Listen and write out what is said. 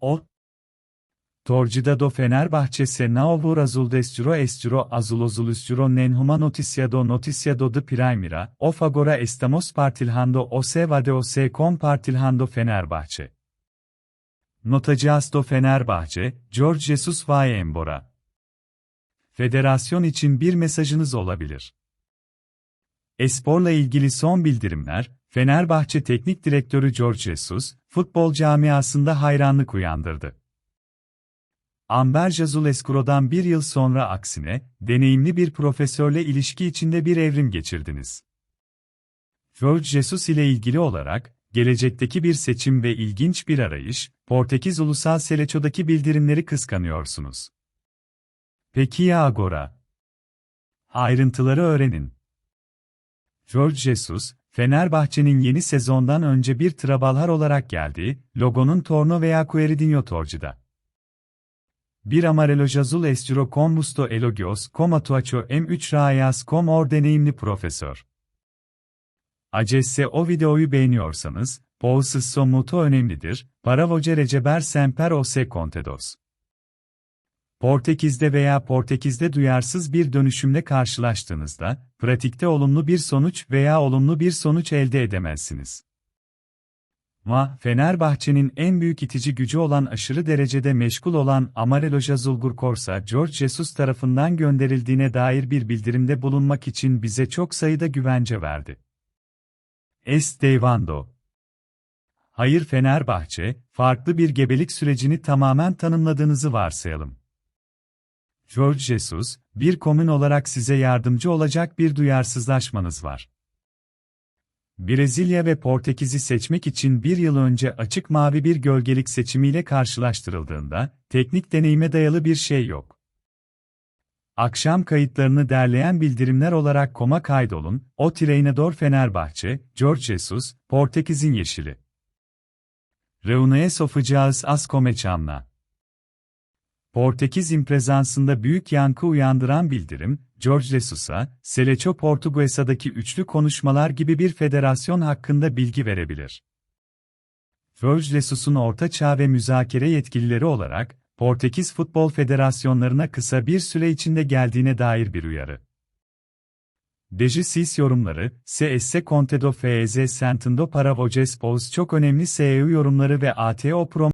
O. Torcida do Fenerbahçe se não azul destro estro azulozulustro nenhuma noticiado noticiado de Primera, of agora estamos partilhando o se vade o se compartilhando Fenerbahçe. Notacağız do Fenerbahçe, George Jesus vai embora. Federasyon için bir mesajınız olabilir. Espor'la ilgili son bildirimler, Fenerbahçe Teknik Direktörü George Jesus, futbol camiasında hayranlık uyandırdı. Amber Jazul Escuro'dan bir yıl sonra aksine, deneyimli bir profesörle ilişki içinde bir evrim geçirdiniz. George Jesus ile ilgili olarak, gelecekteki bir seçim ve ilginç bir arayış, Portekiz Ulusal Seleço'daki bildirimleri kıskanıyorsunuz. Peki ya Agora? Ayrıntıları öğrenin. George Jesus, Fenerbahçe'nin yeni sezondan önce bir trabalhar olarak geldiği, logonun torno veya Queridinho torcida. Bir amarelo azul estiro con musto elogios com atuacho M3 rayas com or deneyimli profesör. Acesse o videoyu beğeniyorsanız, Pousus somuto önemlidir, para voce receber semper o contedos. Portekiz'de veya Portekiz'de duyarsız bir dönüşümle karşılaştığınızda, pratikte olumlu bir sonuç veya olumlu bir sonuç elde edemezsiniz. Ma, Fenerbahçe'nin en büyük itici gücü olan aşırı derecede meşgul olan Amarelo Jazulgur Korsa, George Jesus tarafından gönderildiğine dair bir bildirimde bulunmak için bize çok sayıda güvence verdi. Es Devando Hayır Fenerbahçe, farklı bir gebelik sürecini tamamen tanımladığınızı varsayalım. George Jesus, bir komün olarak size yardımcı olacak bir duyarsızlaşmanız var. Brezilya ve Portekiz'i seçmek için bir yıl önce açık mavi bir gölgelik seçimiyle karşılaştırıldığında, teknik deneyime dayalı bir şey yok. Akşam kayıtlarını derleyen bildirimler olarak koma kaydolun, o Treinador Fenerbahçe, George Jesus, Portekiz'in yeşili. Reunião sofacağız as começamla. Portekiz imprezansında büyük yankı uyandıran bildirim, George Jesus'a, Seleço Portuguesa'daki üçlü konuşmalar gibi bir federasyon hakkında bilgi verebilir. George Jesus'un orta çağ ve müzakere yetkilileri olarak, Portekiz Futbol Federasyonlarına kısa bir süre içinde geldiğine dair bir uyarı. Deji Sis yorumları, CS Contedo FZ Sentendo para Voces çok önemli SEO yorumları ve ATO Prom